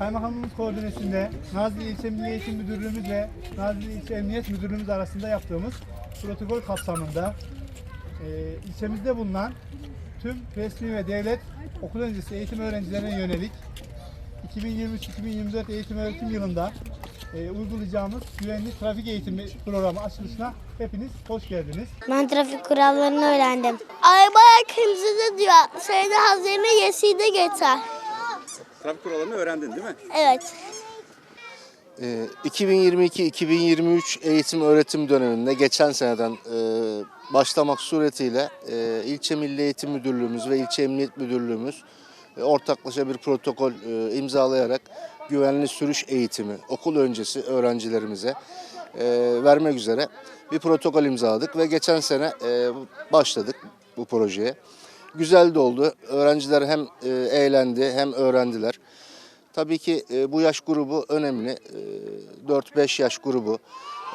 Kaymakamımız koordinesinde Nazilli İlçe Milli Eğitim Müdürlüğümüz ve Nazilli İlçe Emniyet Müdürlüğümüz arasında yaptığımız protokol kapsamında e, ilçemizde bulunan tüm resmi ve devlet okul öncesi eğitim öğrencilerine yönelik 2023-2024 eğitim öğretim yılında e, uygulayacağımız güvenli trafik eğitimi programı açılışına hepiniz hoş geldiniz. Ben trafik kurallarını öğrendim. Arabaya kırmızıda diyor. Söyle hazine yeside geçer. Trafik kurallarını öğrendin değil mi? Evet. Ee, 2022-2023 eğitim öğretim döneminde geçen seneden e, başlamak suretiyle e, ilçe Milli Eğitim Müdürlüğümüz ve ilçe Emniyet Müdürlüğümüz e, ortaklaşa bir protokol e, imzalayarak güvenli sürüş eğitimi okul öncesi öğrencilerimize e, vermek üzere bir protokol imzaladık ve geçen sene e, başladık bu projeye. Güzel de oldu. Öğrenciler hem e, eğlendi hem öğrendiler. Tabii ki e, bu yaş grubu önemli. E, 4-5 yaş grubu,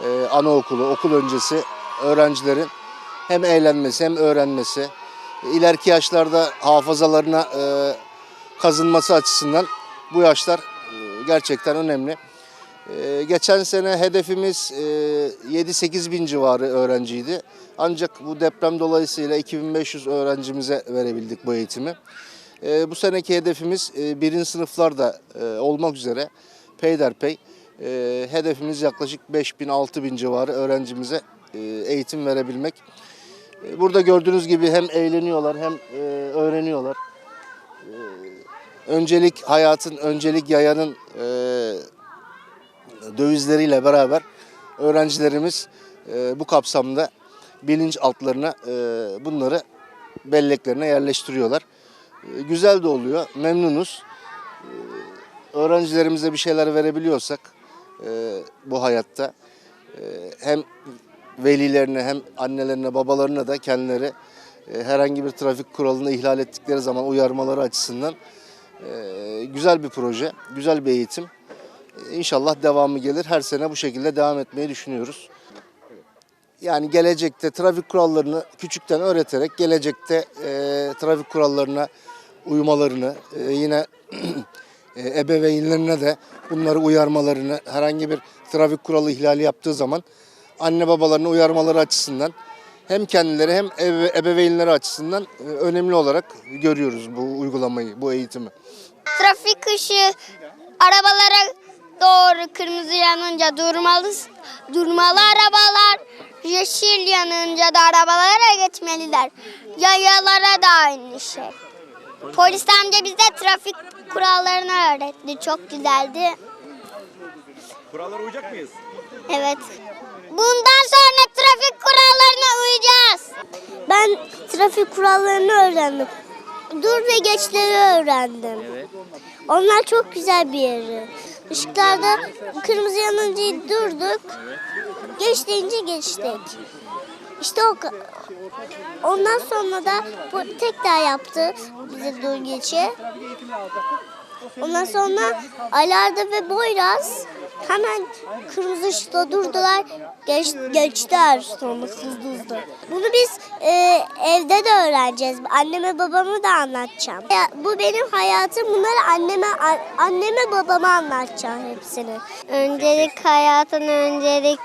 e, anaokulu, okul öncesi öğrencilerin hem eğlenmesi hem öğrenmesi, e, ileriki yaşlarda hafızalarına e, kazınması açısından bu yaşlar e, gerçekten önemli. E, geçen sene hedefimiz e, 7-8 bin civarı öğrenciydi. Ancak bu deprem dolayısıyla 2500 öğrencimize verebildik bu eğitimi. E, bu seneki hedefimiz e, birinci sınıflarda e, olmak üzere peyderpey e, hedefimiz yaklaşık 5000-6000 civarı öğrencimize e, eğitim verebilmek. E, burada gördüğünüz gibi hem eğleniyorlar hem e, öğreniyorlar. E, öncelik hayatın, öncelik yayanın e, dövizleriyle beraber öğrencilerimiz e, bu kapsamda bilinç altlarına e, bunları belleklerine yerleştiriyorlar. E, güzel de oluyor, memnunuz. Öğrencilerimize bir şeyler verebiliyorsak bu hayatta hem velilerine hem annelerine babalarına da kendileri herhangi bir trafik kuralını ihlal ettikleri zaman uyarmaları açısından güzel bir proje, güzel bir eğitim. İnşallah devamı gelir. Her sene bu şekilde devam etmeyi düşünüyoruz. Yani gelecekte trafik kurallarını küçükten öğreterek gelecekte e, trafik kurallarına uymalarını e, yine e, ebeveynlerine de bunları uyarmalarını herhangi bir trafik kuralı ihlali yaptığı zaman anne babalarını uyarmaları açısından hem kendileri hem ebe- ebeveynleri açısından e, önemli olarak görüyoruz bu uygulamayı, bu eğitimi. Trafik ışığı arabalara doğru kırmızı yanınca durmalı. Durmalı arabalar. Yeşil yanınca da arabalara geçmeliler. Yayalara da aynı şey. Polis amca bize trafik kurallarını öğretti. Çok güzeldi. Kurallara uyacak mıyız? Evet. Bundan sonra trafik kurallarına uyacağız. Ben trafik kurallarını öğrendim. Dur ve geçleri öğrendim. Onlar çok güzel bir yeri. Işıklarda kırmızı yanınca durduk. Geç deyince geçtik. İşte o Ondan sonra da bu tekrar yaptı bize dur geçi. Ondan sonra Alarda ve Boyraz hemen kırmızı ışıkta durdular. Geç, geçtiler sonra hızlı hızlı. Bunu biz e, evde de öğreneceğiz. Anneme babama da anlatacağım. Ya, bu benim hayatım. Bunları anneme a- anneme babama anlatacağım hepsini. Öncelik hayatın öncelik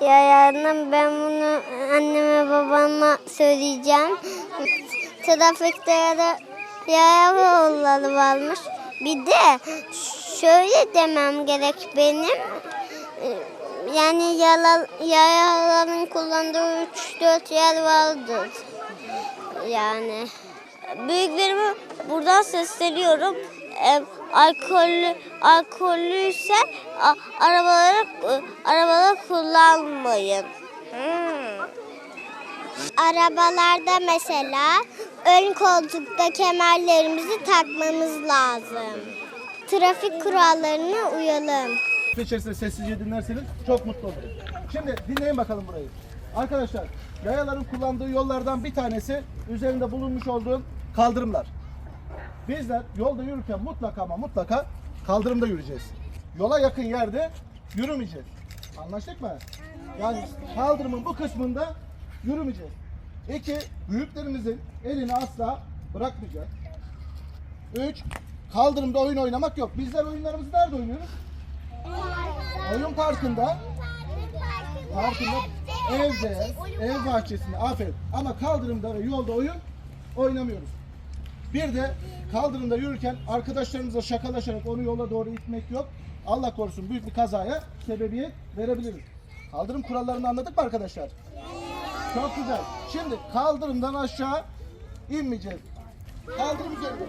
yayanım. Ben bunu anneme babama söyleyeceğim. Trafikte ya da yaya varmış. Bir de şöyle demem gerek benim. Yani yala, yayaların kullandığı 3-4 yer vardır. Yani büyüklerime buradan sesleniyorum. Ee, alkollü alkollüyse a, arabaları arabaları kullanmayın. Arabalarda mesela ön koltukta kemerlerimizi takmamız lazım. Trafik kurallarına uyalım. içerisinde sessizce dinlerseniz çok mutlu olurum. Şimdi dinleyin bakalım burayı. Arkadaşlar yayaların kullandığı yollardan bir tanesi üzerinde bulunmuş olduğum kaldırımlar. Bizler yolda yürürken mutlaka ama mutlaka kaldırımda yürüyeceğiz. Yola yakın yerde yürümeyeceğiz. Anlaştık mı? Yani kaldırımın bu kısmında yürümeyeceğiz. İki, büyüklerimizin elini asla bırakmayacağız. Üç, Kaldırımda oyun oynamak yok. Bizler oyunlarımızı nerede oynuyoruz? Oyun parkında, parkında, evde, ev bahçesinde. Aferin. Ama kaldırımda ve yolda oyun oynamıyoruz. Bir de kaldırımda yürürken arkadaşlarımızla şakalaşarak onu yola doğru itmek yok. Allah korusun büyük bir kazaya sebebiyet verebiliriz. Kaldırım kurallarını anladık mı arkadaşlar? Çok güzel. Şimdi kaldırımdan aşağı inmeyeceğiz. Kaldırım üzerinde.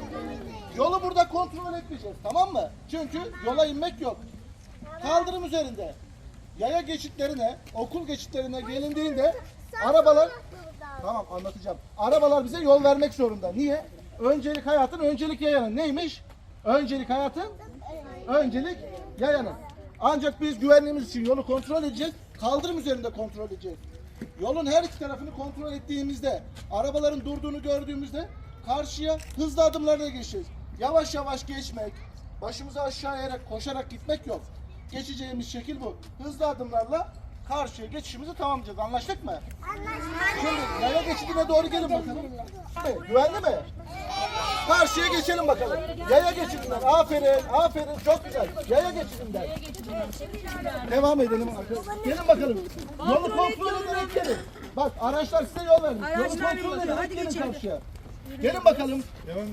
Yolu burada kontrol etmeyeceğiz tamam mı? Çünkü yola inmek yok. Kaldırım üzerinde yaya geçitlerine, okul geçitlerine gelindiğinde arabalar Tamam anlatacağım. Arabalar bize yol vermek zorunda. Niye? Öncelik hayatın, öncelik yayanın. Neymiş? Öncelik hayatın, öncelik yayanın. Ancak biz güvenliğimiz için yolu kontrol edeceğiz. Kaldırım üzerinde kontrol edeceğiz. Yolun her iki tarafını kontrol ettiğimizde, arabaların durduğunu gördüğümüzde karşıya hızlı adımlarla geçeceğiz. Yavaş yavaş geçmek, başımızı aşağı eğerek koşarak gitmek yok. Geçeceğimiz şekil bu. Hızlı adımlarla karşıya geçişimizi tamamlayacağız. Anlaştık mı? Şimdi yaya geçidine doğru gelin bakalım. Şimdi, Güvenli mi? Karşıya geçelim bakalım. Yaya geçidinden. Aferin, aferin. Çok güzel. Yaya geçidinden. Devam edelim. arkadaşlar. Gelin bakalım. Yolu kontrol ederek gelin. Bak araçlar size yol vermiş. Yolu kontrol ederek Hadi gelin geçelim. karşıya. Gelin bakalım.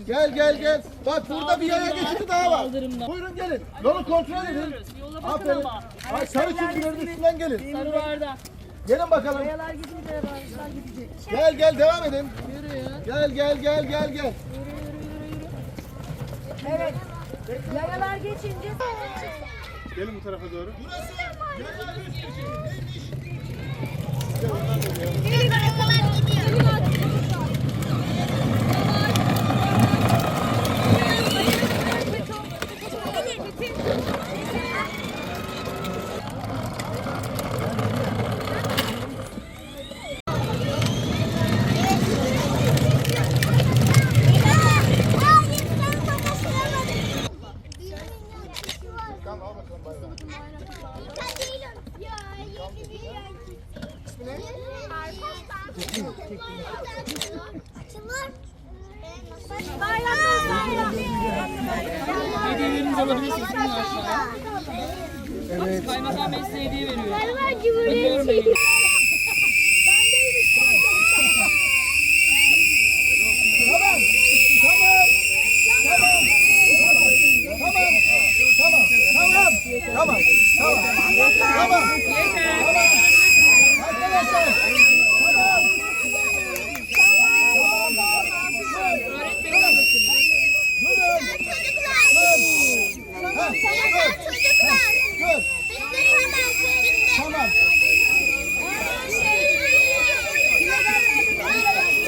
Gel gel gel. Bak burada bir yaya geçidi daha var. Buyurun gelin. Yolu kontrol edin. Yola bakın Aferin. ama. Ay, sarı çizgilerin üstünden gelin. Sarı bardak. Gelin bakalım. Kayalar gidince araçlar gidecek. Gel gel devam edin. Gel gel gel gel gel. Evet. Yayalar geçince Gelin bu tarafa doğru. Tamam al hediyelerinizi alabilirsiniz. Evet. Kaymakam Bey size hediye veriyor. Galiba